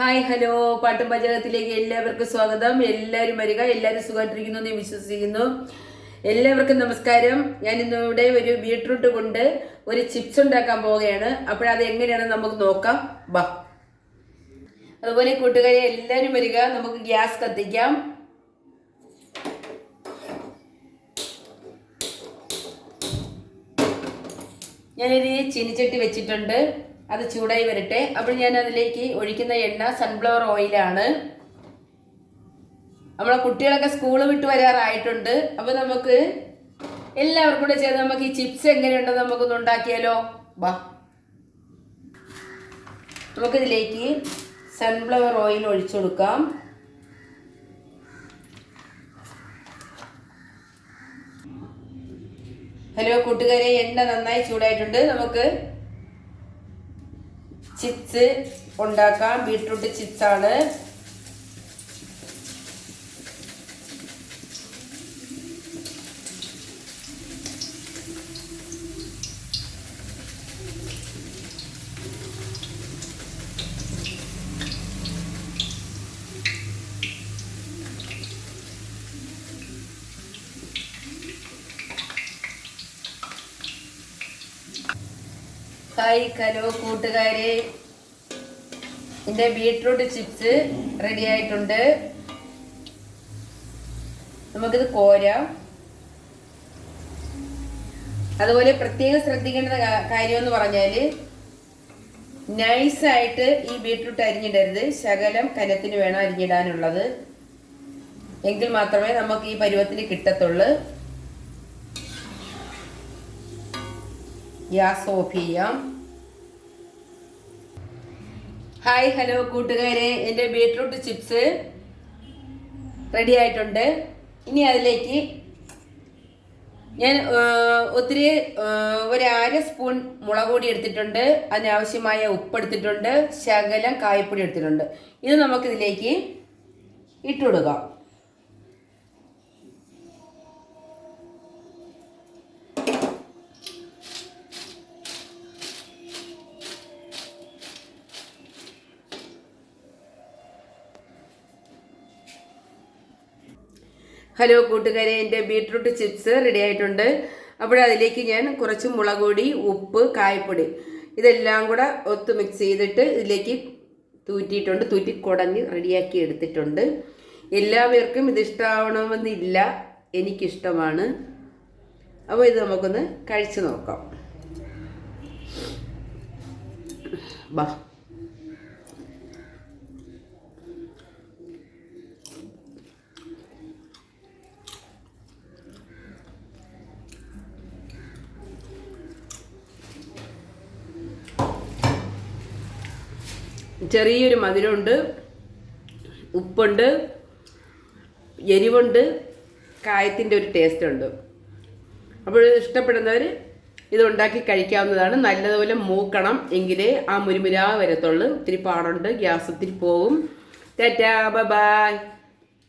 Hi hello. പാട്ടും പാചകത്തിലേക്ക് എല്ലാവർക്കും സ്വാഗതം. എല്ലാവരും വരിക എല്ലാവരും സുഖമായിട്ടിരിക്കുന്നു എന്ന് വിശ്വസിക്കുന്നു. എല്ലാവർക്കും നമസ്കാരം. ഞാൻ ഇന്നിവിടെ ഒരു ബീട്രൂട്ട് കൊണ്ട് ഒരു ചിപ്സ് ഉണ്ടാക്കാൻ പോവുകയാണ്. അപ്പോഴത് എങ്ങനെയാണെന്ന് നമുക്ക് നോക്കാം. ബാ. അതുപോലെ കൂട്ടുകാരെ എല്ലാവരും വരിക. നമുക്ക് ഗ്യാസ് കത്തിക്കാം. ഞാനൊരു ചീനിച്ചട്ടി വെച്ചിട്ടുണ്ട്. അത് ചൂടായി വരട്ടെ. അപ്പോൾ ഞാൻ അതിലേക്ക് ഒഴിക്കുന്ന എണ്ണ സൺഫ്ലവർ ഓയിലാണ് നമ്മളെ കുട്ടികളൊക്കെ സ്കൂൾ വിട്ട് വരാറായിട്ടുണ്ട്. അപ്പോൾ നമുക്ക് എല്ലാവർക്കും കൂടെ ചേർന്ന് നമുക്ക് ഈ ചിപ്സ് എങ്ങനെയുണ്ടെന്ന് നമുക്കൊന്ന് ഉണ്ടാക്കിയാലോ? വാ. നമുക്കിതിലേക്ക് സൺഫ്ലവർ ഓയിൽ ഒഴിച്ചു കൊടുക്കാം. ഹലോ കൂട്ടുകാരെ എണ്ണ നന്നായി ചൂടായിട്ടുണ്ട്. നമുക്ക് ചിപ്സ് ഉണ്ടാക്കാം. ബീട്രൂട്ട് ചിപ്സ് ഹായ് ഹലോ കൂട്ടുകാരെ. എന്റെ ബീട്രൂട്ട് ചിപ്സ് റെഡി ആയിട്ടുണ്ട്. നമുക്കിത് കോരാം. അതുപോലെ പ്രത്യേകം ശ്രദ്ധിക്കേണ്ട കാര്യം എന്ന് പറഞ്ഞാൽ നൈസായിട്ട് ഈ ബീട്രൂട്ട് അരിഞ്ഞിടരുത്. ശകലം കനത്തിന് വേണം അരിഞ്ഞിടാനുള്ളത്. എങ്കിൽ മാത്രമേ നമുക്ക് ഈ പരുവത്തിന് കിട്ടത്തുള്ളൂ. Gas Sophia. ഹായ് ഹലോ കൂട്ടുകാരെ. എന്റെ ബീട്രൂട്ട് ചിപ്സ് റെഡി ആയിട്ടുണ്ട് ഇനി അതിലേക്ക് ഞാൻ ഒത്തിരി ഒരു അര സ്പൂൺ മുളക് പൊടി എടുത്തിട്ടുണ്ട്. അതിനാവശ്യമായ ഉപ്പ് എടുത്തിട്ടുണ്ട്. ശകലം കായപ്പൊടി എടുത്തിട്ടുണ്ട്. ഇത് നമുക്കിതിലേക്ക് ഇട്ട് ഹലോ കൂട്ടുകാരെ എന്റെ ബീട്രൂട്ട് ചിപ്സ് റെഡി ആയിട്ടുണ്ട്. അപ്പോൾ അതിലേക്ക് ഞാൻ കുറച്ച് മുളക് പൊടി ഉപ്പ് കായപ്പൊടി ഇതെല്ലാം കൂടെ ഒത്ത് മിക്സ് ചെയ്തിട്ട് ഇതിലേക്ക് തൂറ്റിയിട്ടുണ്ട് തൂറ്റി കുടഞ്ഞ് റെഡിയാക്കി എടുത്തിട്ടുണ്ട്. എല്ലാവർക്കും ഇത് ഇഷ്ടമാവണമെന്നില്ല എനിക്കിഷ്ടമാണ്. അപ്പോൾ ഇത് നമുക്കൊന്ന് കഴിച്ചു നോക്കാം. ബാ. ചെറിയൊരു മധുരമുണ്ട്. ഉപ്പുണ്ട്. എരിവുണ്ട്. കായത്തിന്റെ ഒരു ടേസ്റ്റ് ഉണ്ട് അപ്പോൾ ഇഷ്ടപ്പെടുന്നവർ ഇത് ഉണ്ടാക്കി കഴിക്കാവുന്നതാണ്. നല്ലതുപോലെ മൂക്കണം എങ്കിലേ ആ മുരുമുരാ വരത്തുള്ളൂ. ഒത്തിരി പാടുണ്ട്. ഗ്യാസ് ഒത്തിരി പോവും. ടാറ്റാ. ബൈ.